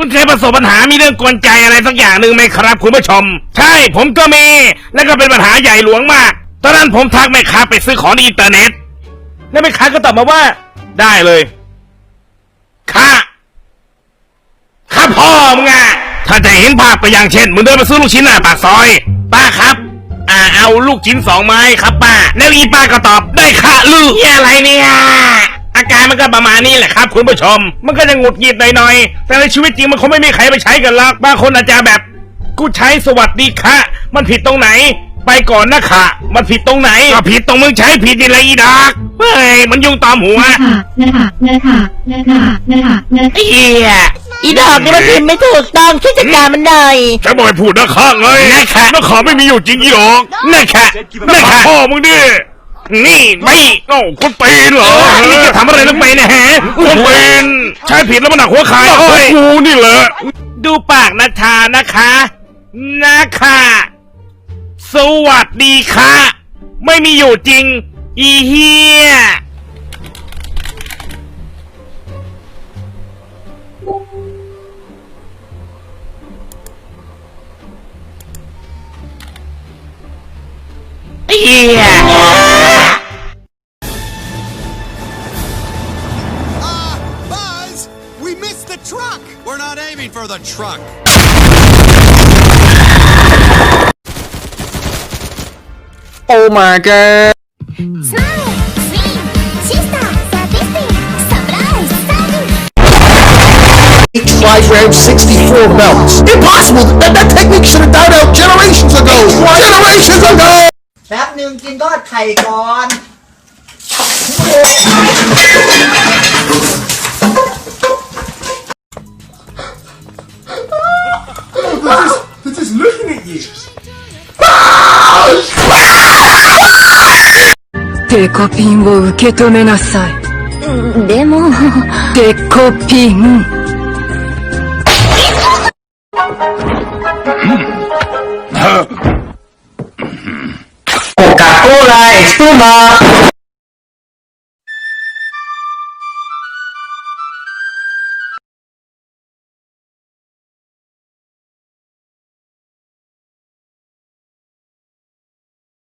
คุณเคยประสบปัญหามีเรื่องกวนใจอะไรสักอย่างหนึ่งไหมครับ คุณผู้ชม ใช่ผมก็มี แล้วก็เป็นปัญหาใหญ่หลวงมาก ตอนนั้นผมทักแม่ค้าไปซื้อของในอินเทอร์เน็ต แล้วแม่ค้าก็ตอบมาว่า ได้เลยค่าค่าพ่อมึงอะถ้าจะเห็นภาพไปอย่างเช่นมึงเดินมาซื้อลูกชิ้นหน้าปากซอย ป้าครับ อ่าเอาลูกชิ้นสองไม้ครับป้า แล้วอีป้าก็ตอบได้ค่ะลูกอะไรเนี่ย อาการมันก็ประมาณนี้แหละครับ คุณผู้ชม มันก็จะหงุดหงิดหน่อยๆ แต่ในชีวิตจริงมันคงไม่มีใครไปใช้กันหรอกบางคนอาจจะแบบ กูใช้สวัสดีค่ะ มันผิดตรงไหน ไปก่อนนะค่ะ มันผิดตรงไหนก็ผิดตรงมึงใช้ผิดนี่แหละอีดอกเฮ้ยมันยุ่งตอมหัวนะคะนะคะนะคะนะคะนะคะไอ้เหี้ยอีดอกนี่มันพิมพ์ไม่ถูกต้องช่วยจัดการมันหน่อยฉันบอกให้พูดนะข้างเลยนะค่ะนักข่าวไม่มีอยู่จริงอีหรอกนะค่ะนะค่ะพ่อมึงดิ นี่ไม่โอ้คุณปีนเหรอนี่จะทำอะไรลงไปเนี่ยฮะคุณปีนใช้ผิดแล้วมันหนักหัวขาเฮ้ยกูนี่แหละ ดูปากนะชานะคะ นะคะ สวัสดีค่ะ ไม่มีอยู่จริง อีเฮียไอ้ the truck. We're not aiming for the truck. Oh my god. Smile, swing, sister, sadistic, surprise, sudden. Five round 64 belts. Impossible! That, that technique should have died out generations ago! Generations ago! แป๊บหนึ่งกินทอดไข่ก่อน just looking コピンを受け止めなさい。でも。デコピン。コカ・コーラエスプー。マ